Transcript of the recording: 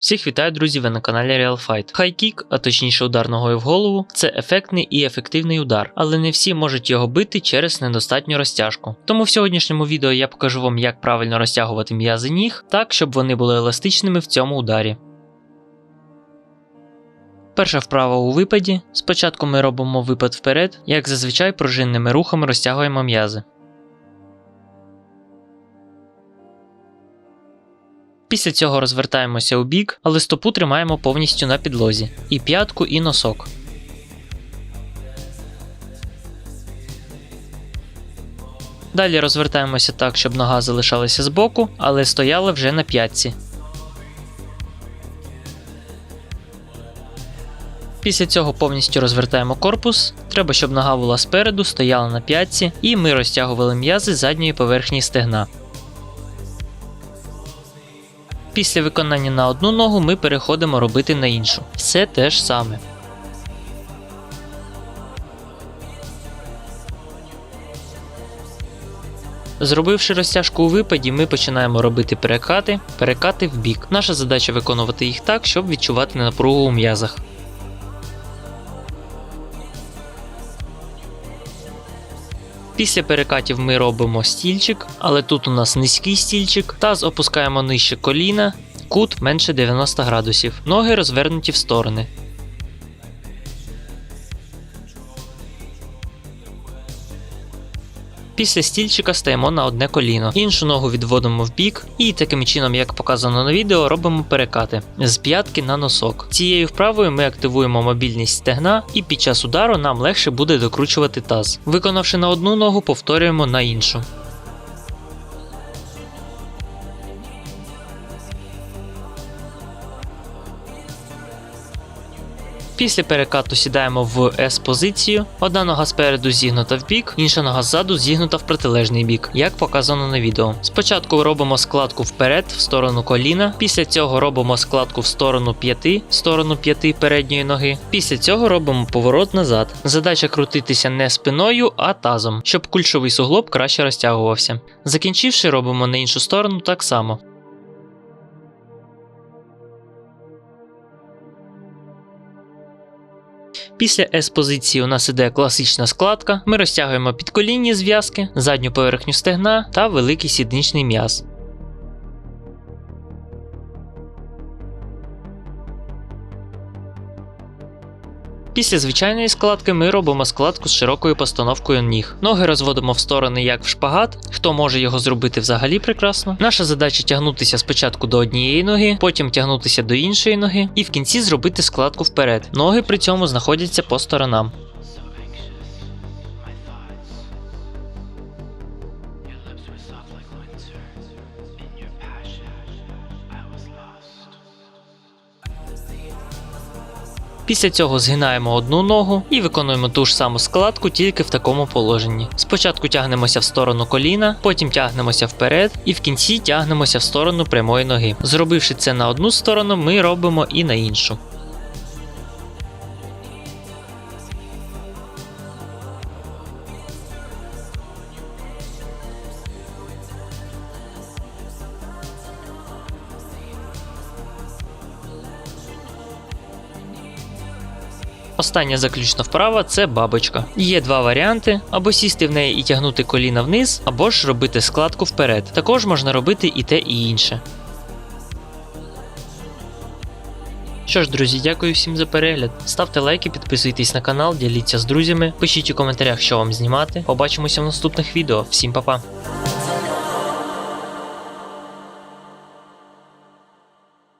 Всіх вітаю, друзі, ви на каналі Real Fight. Хайкік, а точніше удар ногою в голову, це ефектний і ефективний удар, але не всі можуть його бити через недостатню розтяжку. Тому в сьогоднішньому відео я покажу вам, як правильно розтягувати м'язи ніг, так щоб вони були еластичними в цьому ударі. Перша вправа у випаді. Спочатку ми робимо випад вперед, як зазвичай пружинними рухами розтягуємо м'язи. Після цього розвертаємося у бік, але стопу тримаємо повністю на підлозі. І п'ятку, і носок. Далі розвертаємося так, щоб нога залишалася збоку, але стояла вже на п'ятці. Після цього повністю розвертаємо корпус. Треба, щоб нога була спереду, стояла на п'ятці, і ми розтягували м'язи задньої поверхні стегна. Після виконання на одну ногу ми переходимо робити на іншу. Все те ж саме. Зробивши розтяжку у випаді, ми починаємо робити перекати, перекати в бік. Наша задача виконувати їх так, щоб відчувати напругу у м'язах. Після перекатів ми робимо стільчик, але тут у нас низький стільчик, таз опускаємо нижче коліна, кут менше 90 градусів, ноги розвернуті в сторони. Після стільчика стаємо на одне коліно, іншу ногу відводимо в бік, і таким чином, як показано на відео, робимо перекати з п'ятки на носок. Цією вправою ми активуємо мобільність стегна, і під час удару нам легше буде докручувати таз. Виконавши на одну ногу, повторюємо на іншу. Після перекату сідаємо в S-позицію. Одна нога спереду зігнута в бік, інша нога ззаду зігнута в протилежний бік, як показано на відео. Спочатку робимо складку вперед в сторону коліна, після цього робимо складку в сторону п'яти, в сторону п'яти передньої ноги. Після цього робимо поворот назад. Задача крутитися не спиною, а тазом, щоб кульшовий суглоб краще розтягувався. Закінчивши, робимо на іншу сторону так само. Після S-позиції у нас іде класична складка. Ми розтягуємо підколінні зв'язки, задню поверхню стегна та великий сідничний м'яз. Після звичайної складки ми робимо складку з широкою постановкою ніг. Ноги розводимо в сторони як в шпагат. Хто може його зробити взагалі прекрасно. Наша задача тягнутися спочатку до однієї ноги, потім тягнутися до іншої ноги, і в кінці зробити складку вперед. Ноги при цьому знаходяться по сторонам. Після цього згинаємо одну ногу і виконуємо ту ж саму складку, тільки в такому положенні. Спочатку тягнемося в сторону коліна, потім тягнемося вперед, і в кінці тягнемося в сторону прямої ноги. Зробивши це на одну сторону, ми робимо і на іншу. Остання заключна вправа це бабочка. Є два варіанти: або сісти в неї і тягнути коліна вниз, або ж робити складку вперед. Також можна робити і те, і інше. Що ж, друзі, дякую всім за перегляд. Ставте лайки, підписуйтесь на канал, діліться з друзями, пишіть у коментарях, що вам знімати. Побачимося в наступних відео. Всім па-па!